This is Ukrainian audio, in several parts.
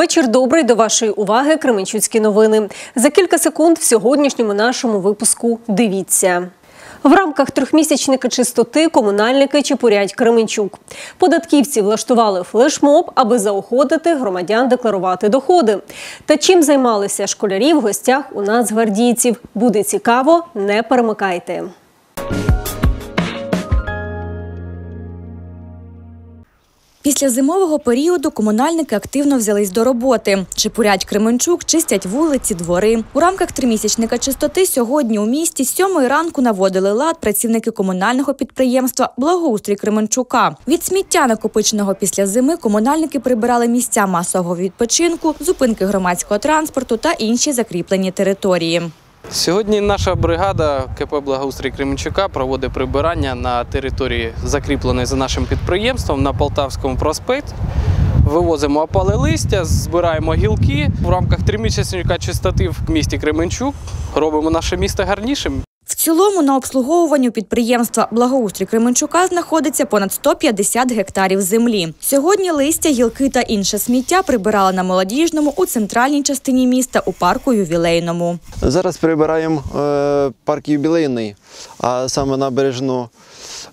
Вечір добрий до вашої уваги. Кременчуцькі новини. За кілька секунд в сьогоднішньому нашому випуску. Дивіться. В рамках трьохмісячника чистоти комунальники чепурять Кременчук. Податківці влаштували флешмоб, аби заохотити громадян декларувати доходи. Та чим займалися школярі в гостях у нацгвардійців? Буде цікаво, не перемикайте. Після зимового періоду комунальники активно взялись до роботи. Чепурять Кременчук, чистять вулиці, двори. У рамках тримісячника чистоти сьогодні у місті з сьомої ранку наводили лад працівники комунального підприємства Благоустрій Кременчука. Від сміття накопиченого після зими комунальники прибирали місця масового відпочинку, зупинки громадського транспорту та інші закріплені території. Сьогодні наша бригада КП Благоустрій Кременчука проводить прибирання на території, закріпленої за нашим підприємством на Полтавському проспекті. Вивозимо опале листя, збираємо гілки в рамках тримісячника чистоти в місті Кременчук. Робимо наше місто гарнішим. Цілому на обслуговуванню підприємства Благоустрій Кременчука знаходиться понад 150 гектарів землі. Сьогодні листя, гілки та інше сміття прибирали на молодіжному у центральній частині міста у парку ювілейному. Зараз прибираємо е, парк юбілейний, а саме набережну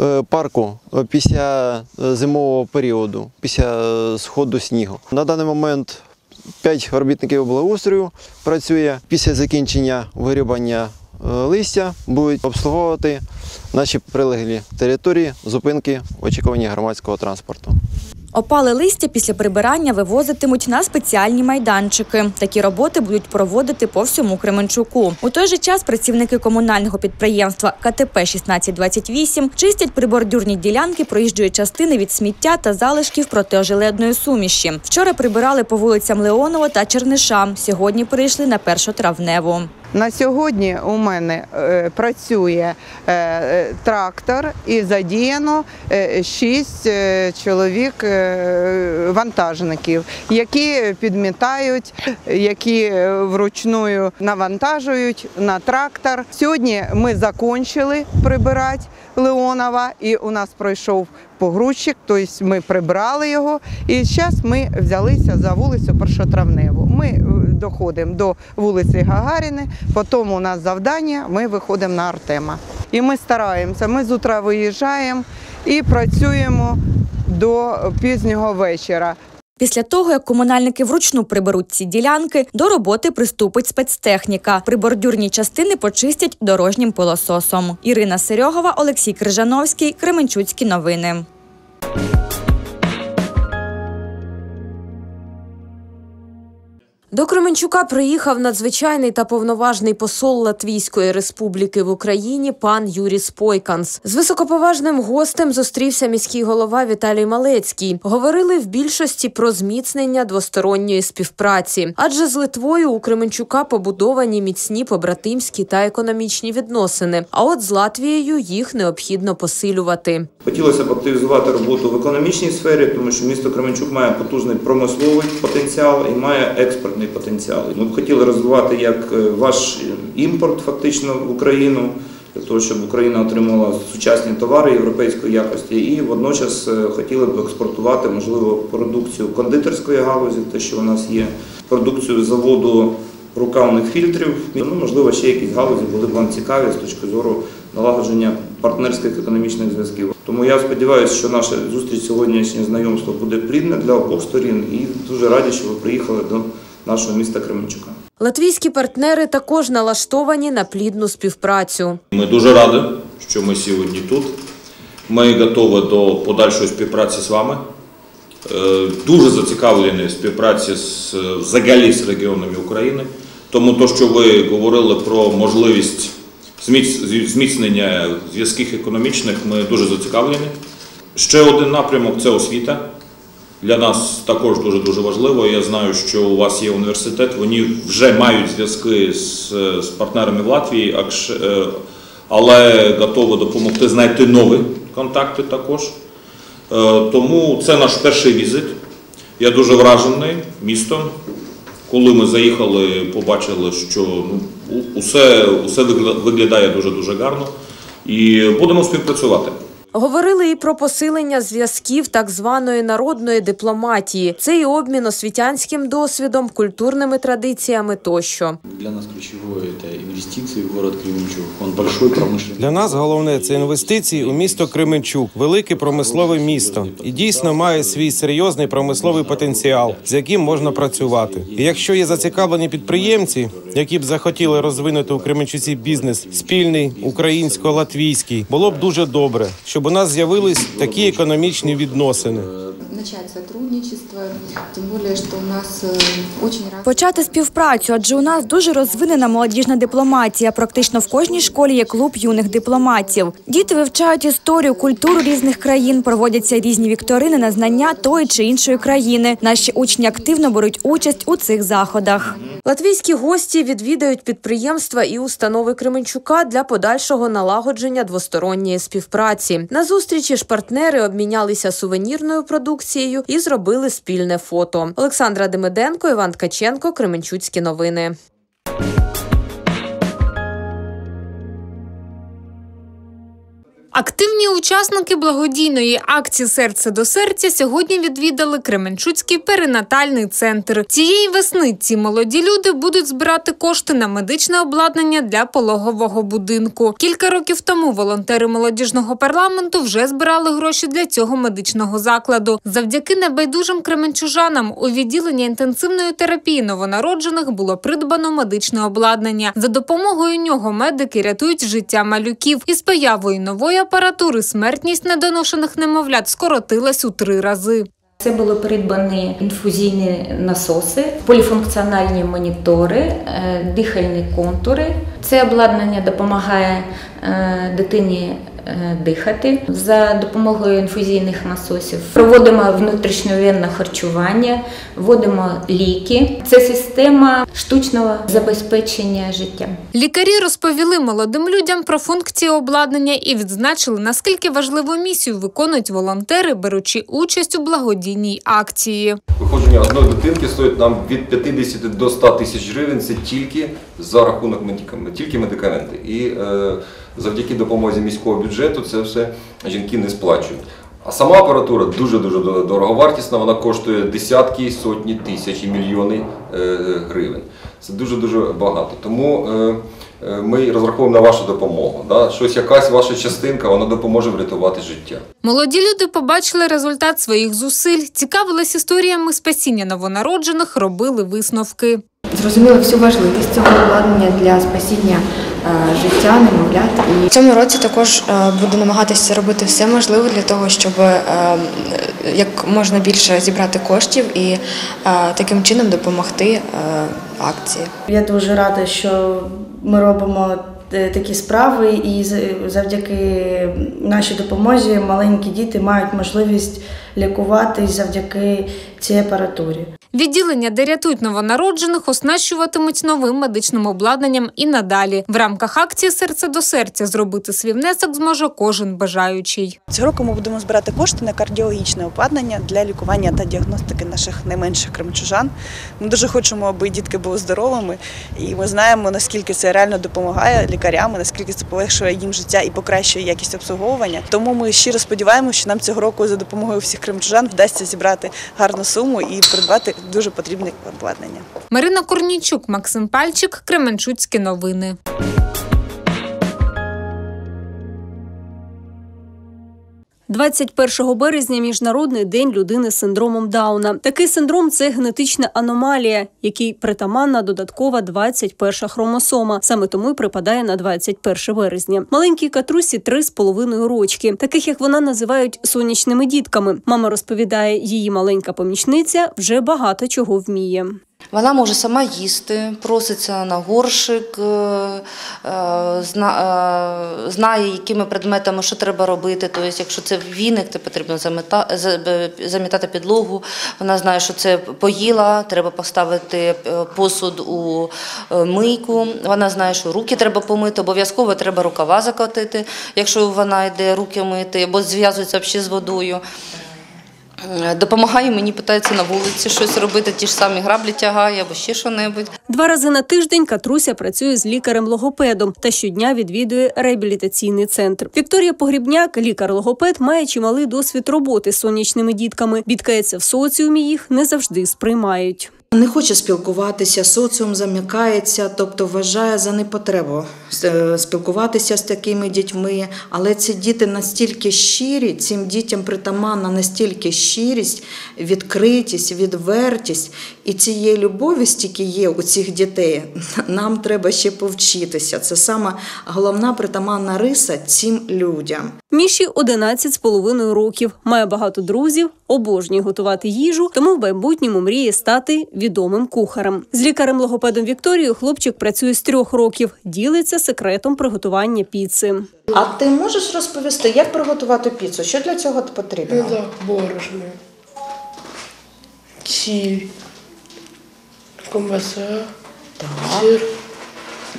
е, парку е, після зимового періоду, після сходу снігу. На даний момент 5 робітників благоустрою працює. Після закінчення вирібання листя будуть обслуговувати наші прилеглі території, зупинки в очікуванні громадського транспорту. Опали листя після прибирання вивозитимуть на спеціальні майданчики. Такі роботи будуть проводити по всьому Кременчуку. У той же час працівники комунального підприємства КТП 1628 чистять прибордюрні ділянки проїжджої частини від сміття та залишків протиожеледної суміші. Вчора прибирали по вулицям Леонова та Черниша. Сьогодні перейшли на першотравневу. На сьогодні у мене е, працює е, е, трактор і задіяно шість чоловік вантажників, які підмітають, які вручную навантажують на трактор. Сьогодні ми закінчили прибирати Леонова, і у нас пройшов погрузчик, тобто ми прибрали його. І зараз ми взялися за вулицю Першотравневу. Ми е, доходимо до вулиці Гагаріни, потім у нас завдання, ми виходимо на Артема. І ми стараємося, ми з утра виїжджаємо і працюємо до пізнього вечора. Після того, як комунальники вручну приберуть ці ділянки, до роботи приступить спецтехніка. Прибордюрні частини почистять дорожнім пилососом. Ірина Серьогова, Олексій Крижановський, Кременчуцькі новини. До Кременчука приїхав надзвичайний та повноважний посол Латвійської республіки в Україні пан Юрій Спойканс. З високоповажним гостем зустрівся міський голова Віталій Малецький. Говорили в більшості про зміцнення двосторонньої співпраці, адже з Литвою у Кременчука побудовані міцні побратимські та економічні відносини. А от з Латвією їх необхідно посилювати. Хотілося б активізувати роботу в економічній сфері, тому що місто Кременчук має потужний промисловий потенціал і має експортний потенціал. Ми б хотіли розвивати як е, ваш імпорт фактично в Україну, для того, щоб Україна отримала сучасні товари європейської якості, і водночас е, хотіли б експортувати, можливо, продукцію кондитерської галузі, те, що у нас є, продукцію заводу рукавних фільтрів. Ну, можливо, ще якісь галузі були б вам цікаві з точки зору налагодження партнерських економічних зв'язків. Тому я сподіваюся, що наша зустріч сьогоднішнє знайомство буде плідне для обох сторін і дуже раді, що ви приїхали до нашого міста Кременчука. Латвійські партнери також налаштовані на плідну співпрацю. Ми дуже раді, що ми сьогодні тут. Ми готові до подальшої співпраці з вами. Е, Дуже зацікавлені в співпраці з взагалі з регіонами України. Тому то, що ви говорили про можливість зміцнення зв'язків економічних, ми дуже зацікавлені. Ще один напрямок це освіта. Для нас також дуже дуже важливо. Я знаю, що у вас є університет, вони вже мають зв'язки з, з партнерами в Латвії, е, але готові допомогти знайти нові контакти також. Е, Тому це наш перший візит. Я дуже вражений містом. Коли ми заїхали, побачили, що ну, усе, усе виглядає дуже дуже гарно. І будемо співпрацювати. Говорили і про посилення зв'язків так званої народної дипломатії. Це і обмін освітянським досвідом, культурними традиціями тощо. Для нас ключевое – это инвестиции в город Кременчуг. Он большой промышленный. Для нас головне це інвестиції у місто Кременчук, велике промислове місто, і дійсно має свій серйозний промисловий потенціал, з яким можна працювати. І якщо є зацікавлені підприємці, які б захотіли розвинути у Кременчуці бізнес спільний українсько-латвійський, було б дуже добре, щоб у нас з'явились такі економічні відносини. Начать сотрудничество, тем более, что у нас э, очень раз... Почати співпрацю, адже у нас дуже розвинена молодіжна дипломатія. Практично в кожній школі є клуб юних дипломатів. Діти вивчають історію, культуру різних країн, проводяться різні вікторини на знання тої чи іншої країни. Наші учні активно беруть участь у цих заходах. Латвійські гості відвідають підприємства і установи Кременчука для подальшого налагодження двосторонньої співпраці. На зустрічі ж партнери обмінялися сувенірною продукцією і зробили спільне фото. Олександра Демиденко, Іван Ткаченко, Кременчуцькі новини. Активні учасники благодійної акції Серце до серця сьогодні відвідали Кременчуцький перинатальний центр. Цієї весни ці молоді люди будуть збирати кошти на медичне обладнання для пологового будинку. Кілька років тому волонтери молодіжного парламенту вже збирали гроші для цього медичного закладу. Завдяки небайдужим кременчужанам у відділенні інтенсивної терапії новонароджених було придбано медичне обладнання. За допомогою нього медики рятують життя малюків. Із появою нової апаратури смертність недоношених немовлят скоротилась у три рази. Це були придбані інфузійні насоси, поліфункціональні монітори, е, дихальні контури. Це обладнання допомагає е, дитині дихати за допомогою інфузійних насосів. Проводимо внутрішньовенне харчування, вводимо ліки. Це система штучного забезпечення життя. Лікарі розповіли молодим людям про функції обладнання і відзначили, наскільки важливу місію виконують волонтери, беручи участь у благодійній акції. Виходження одної дитинки стоїть нам від 50 до 100 тисяч гривень. Це тільки за рахунок тільки медикаменти. І е, завдяки допомозі міського бюджету це все жінки не сплачують. А сама апаратура дуже дуже дороговартісна. Вона коштує десятки, сотні тисяч і мільйони е, гривень. Це дуже дуже багато. Тому е, е, ми розраховуємо на вашу допомогу. Да? Щось якась ваша частинка, вона допоможе врятувати життя. Молоді люди побачили результат своїх зусиль, цікавились історіями спасіння новонароджених, робили висновки. Зрозуміли всю важливість цього обладнання для спасіння е, життя немовлят. І В цьому році також е, буду намагатися робити все можливе для того, щоб е, як можна більше зібрати коштів і таким чином допомогти акції. Я дуже рада, що ми робимо такі справи, і з- завдяки нашій допомозі маленькі діти мають можливість лікуватись завдяки цій апаратурі. Відділення, де рятують новонароджених, оснащуватимуть новим медичним обладнанням і надалі. В рамках акції Серце до серця зробити свій внесок зможе кожен бажаючий. Цього року ми будемо збирати кошти на кардіологічне обладнання для лікування та діагностики наших найменших кримчужан. Ми дуже хочемо, аби дітки були здоровими, і ми знаємо, наскільки це реально допомагає лікарям, наскільки це полегшує їм життя і покращує якість обслуговування. Тому ми щиро сподіваємося, що нам цього року за допомогою всіх кримчужан вдасться зібрати гарну суму і придбати дуже потрібне обладнання. Марина Корнійчук, Максим Пальчик, Кременчуцькі новини. – 21 березня міжнародний день людини з синдромом Дауна. Такий синдром це генетична аномалія, якій притаманна додаткова 21 хромосома. Саме тому й припадає на 21 березня. Маленькій катрусі три з половиною рочки. Таких як вона називають сонячними дітками. Мама розповідає, її маленька помічниця вже багато чого вміє. Вона може сама їсти, проситься на горшик, е, е, е, знає, якими предметами що треба робити. Тобто, якщо це віник, то потрібно замітати підлогу. Вона знає, що це поїла, треба поставити посуд у мийку. Вона знає, що руки треба помити, обов'язково треба рукава закотити, якщо вона йде руки мити, або зв'язується з водою. Е, допомагає мені, питається на вулиці щось робити, ті ж самі граблі тягає або ще що-небудь. Два рази на тиждень Катруся працює з лікарем-логопедом та щодня відвідує реабілітаційний центр. Вікторія Погрібняк, лікар-логопед, має чималий досвід роботи з сонячними дітками. Бідкається в соціумі їх не завжди сприймають. Не хоче спілкуватися, соціум замикається, тобто вважає за непотребу е, спілкуватися з такими дітьми. Але ці діти настільки щирі, цим дітям притаманна настільки щирість, відкритість, відвертість. І цієї любові, стільки є у цих дітей, нам треба ще повчитися. Це саме головна притаманна риса цим людям. Міші 11 з половиною років, має багато друзів, обожнює готувати їжу, тому в майбутньому мріє стати відомим кухарем. З лікарем-логопедом Вікторією хлопчик працює з трьох років, ділиться секретом приготування піци. А ти можеш розповісти, як приготувати піцу? Що для цього потрібно? Так, борошно, сіль, ковбаса, сир.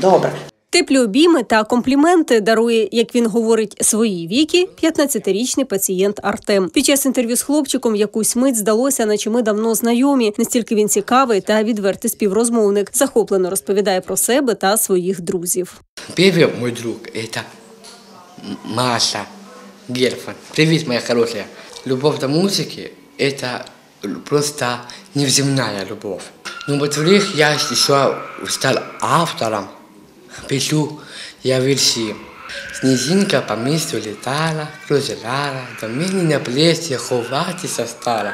Добре. Теплі обійми та компліменти дарує, як він говорить, своїй віки 15-річний пацієнт Артем. Під час інтерв'ю з хлопчиком якусь мить здалося, наче ми давно знайомі. Настільки він цікавий та відвертий співрозмовник. Захоплено розповідає про себе та своїх друзів. Первый мой друг – это М- Маша Герфан. Привет, моя хорошая. Любовь до музыки – это просто невземная любовь. Ну, во-вторых, я еще стал автором. Пишу я версии. Снежинка по місту літала, кружляла, до мене на плечі ховатися стала.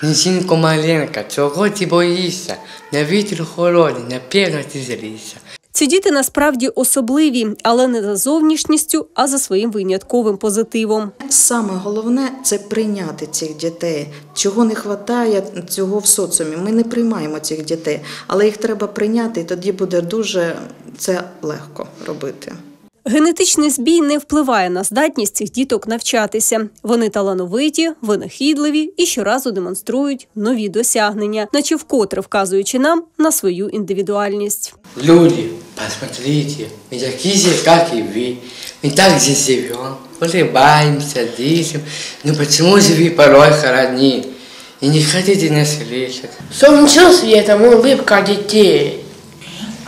Снежинко маленька, чого ти боїшся? На вітер холодний, на ти злися. Ці діти насправді особливі, але не за зовнішністю, а за своїм винятковим позитивом. Саме головне це прийняти цих дітей. Чого не вистачає цього в соціумі. Ми не приймаємо цих дітей, але їх треба прийняти, і тоді буде дуже це легко робити. Генетичний збій не впливає на здатність цих діток навчатися. Вони талановиті, винахідливі і щоразу демонструють нові досягнення, наче вкотре вказуючи нам на свою індивідуальність. Люди, посмотрите, мы такие же, как и вы. Мы так здесь живем, улыбаемся, дышим. Но почему же вы порой холодны и не хотите нас слышать? Солнце светом улыбка детей.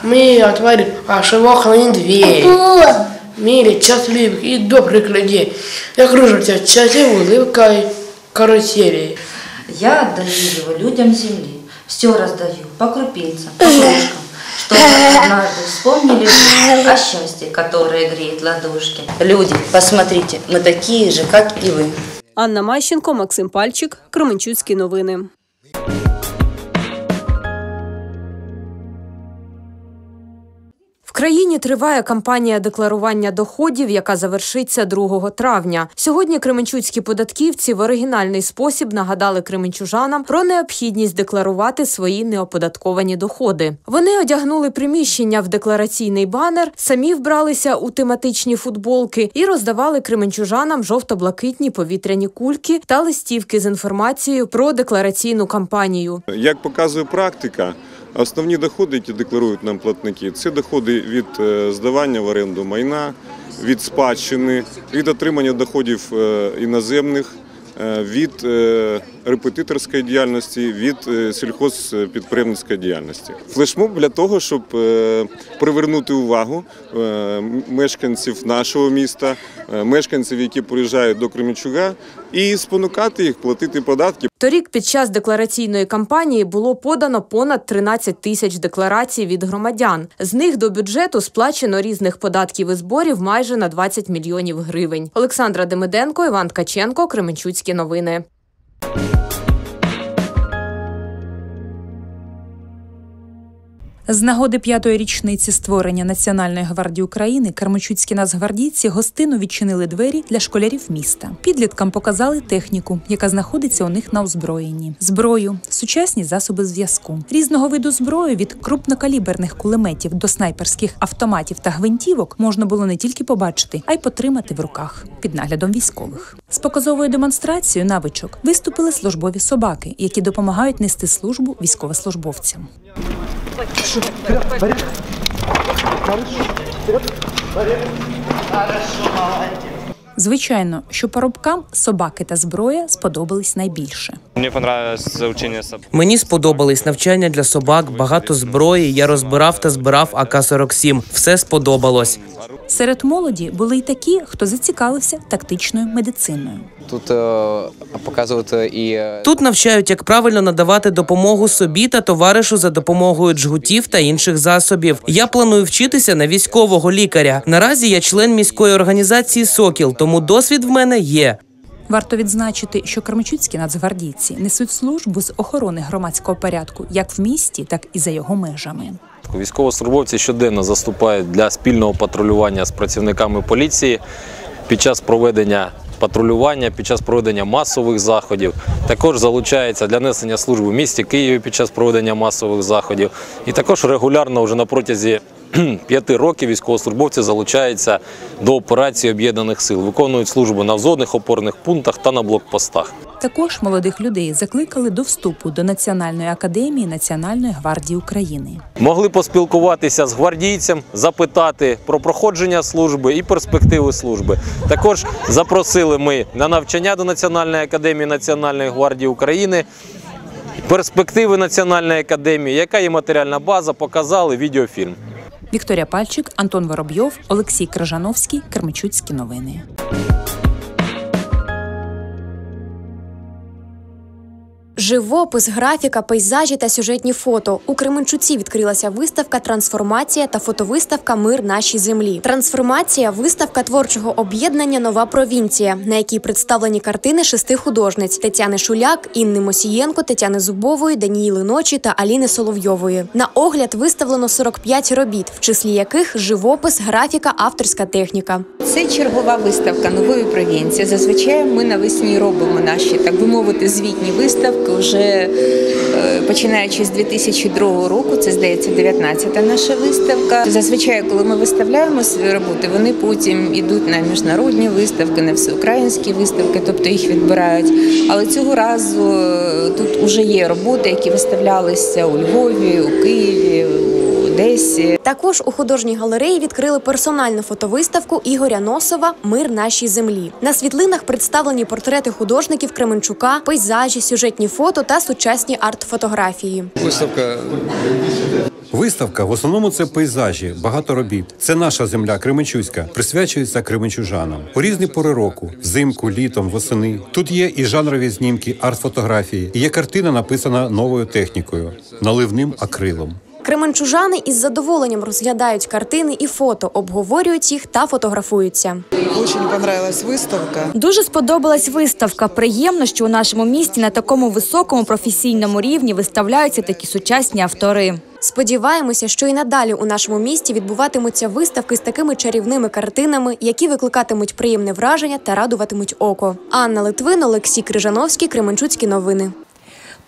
Мы отворим широкую дверь. В мире счастливых и добрых людей. Я кружуся счастливой улыбкой карусели. Я отдаю его людям земли. Все раздаю по крупицам, по крошкам, чтобы однажды вспомнили о счастье, которое греет ладошки. Люди, посмотрите, мы такие же, как и вы. Анна Мащенко, Максим Пальчик, Кременчуцькі новини. Країні триває кампанія декларування доходів, яка завершиться 2 травня. Сьогодні кременчуцькі податківці в оригінальний спосіб нагадали кременчужанам про необхідність декларувати свої неоподатковані доходи. Вони одягнули приміщення в деклараційний банер, самі вбралися у тематичні футболки і роздавали кременчужанам жовто-блакитні повітряні кульки та листівки з інформацією про деклараційну кампанію. Як показує практика, основні доходи, які декларують нам платники, це доходи від е, здавання в оренду майна, від спадщини, від отримання доходів е, іноземних, е, від репетиторської діяльності, від сільхозпідприємницької діяльності. Флешмоб для того, щоб привернути увагу мешканців нашого міста, мешканців, які приїжджають до Кременчуга, і спонукати їх платити податки. Торік під час деклараційної кампанії було подано понад 13 тисяч декларацій від громадян. З них до бюджету сплачено різних податків і зборів майже на 20 мільйонів гривень. Олександра Демиденко, Іван Ткаченко, Кременчуцькі новини. З нагоди п'ятої річниці створення Національної гвардії України Кармачуцькі нацгвардійці гостину відчинили двері для школярів міста. Підліткам показали техніку, яка знаходиться у них на озброєнні: зброю, сучасні засоби зв'язку, різного виду зброї від крупнокаліберних кулеметів до снайперських автоматів та гвинтівок можна було не тільки побачити, а й потримати в руках під наглядом військових. З показовою демонстрацією навичок виступили службові собаки, які допомагають нести службу військовослужбовцям. Хорошо. Вперед, вперед. Хорошо. Вперед. Вперед. Хорошо, молодец. Звичайно, що парубкам собаки та зброя сподобались найбільше. Мені понравилось заучення собак. Мені сподобались навчання для собак, багато зброї. Я розбирав та збирав АК-47. Все сподобалось. Серед молоді були й такі, хто зацікавився тактичною медициною. Тут е, показують і е, Тут навчають, як правильно надавати допомогу собі та товаришу за допомогою джгутів та інших засобів. Я планую вчитися на військового лікаря. Наразі я член міської організації Сокіл, тому досвід в мене є. Варто відзначити, що кременчуцькі нацгвардійці несуть службу з охорони громадського порядку як в місті, так і за його межами. Військовослужбовці щоденно заступають для спільного патрулювання з працівниками поліції під час проведення патрулювання, під час проведення масових заходів. Також залучається для несення служби в місті Києві під час проведення масових заходів. І також регулярно вже на протязі п'яти років військовослужбовці залучаються до операції об'єднаних сил, виконують службу на взводних опорних пунктах та на блокпостах. Також молодих людей закликали до вступу до Національної академії Національної гвардії України. Могли поспілкуватися з гвардійцем, запитати про проходження служби і перспективи служби. Також запросили ми на навчання до Національної академії Національної гвардії України. Перспективи Національної академії, яка є матеріальна база, показали відеофільм. Вікторія Пальчик, Антон Воробйов, Олексій Крижановський, Кермичуцькі новини. Живопис, графіка, пейзажі та сюжетні фото. У Кременчуці відкрилася виставка Трансформація та фотовиставка Мир нашій землі. Трансформація виставка творчого об'єднання Нова провінція, на якій представлені картини шести художниць: Тетяни Шуляк, Інни Мосієнко, Тетяни Зубової, Даніїли Ночі та Аліни Соловйової. На огляд виставлено 45 робіт, в числі яких живопис, графіка, авторська техніка. Це чергова виставка нової провінції. Зазвичай ми навесні робимо наші, так би мовити, звітні виставки. Вже е, починаючи з 2002 року, це здається 19-та наша виставка. Зазвичай, коли ми виставляємо свої роботи, вони потім йдуть на міжнародні виставки, на всеукраїнські виставки, тобто їх відбирають. Але цього разу е, тут вже є роботи, які виставлялися у Львові, у Києві. Одесі. Також у художній галереї відкрили персональну фотовиставку Ігоря Носова Мир нашій землі. На світлинах представлені портрети художників Кременчука, пейзажі, сюжетні фото та сучасні арт-фотографії. Виставка. Виставка в основному це пейзажі, багато робіт. Це наша земля Кременчуська, присвячується кременчужанам у різні пори року, взимку, літом, восени. Тут є і жанрові знімки, арт-фотографії. І є картина, написана новою технікою, наливним акрилом. Кременчужани із задоволенням розглядають картини і фото, обговорюють їх та фотографуються. Очень понравилась выставка. Дуже сподобалась виставка. Приємно, що у нашому місті на такому високому професійному рівні виставляються такі сучасні автори. Сподіваємося, що і надалі у нашому місті відбуватимуться виставки з такими чарівними картинами, які викликатимуть приємне враження та радуватимуть око. Анна Литвин, Олексій Крижановський, Кременчуцькі новини.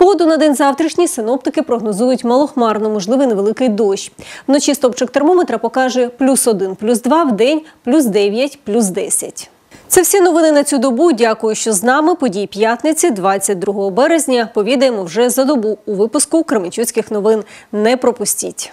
Погоду на день завтрашній синоптики прогнозують малохмарно, можливий невеликий дощ. Вночі стопчик термометра покаже плюс 1, плюс 2, в день плюс 9, плюс 10. Це всі новини на цю добу. Дякую, що з нами. Події п'ятниці, 22 березня. Повідаємо вже за добу у випуску Кременчуцьких новин. Не пропустіть.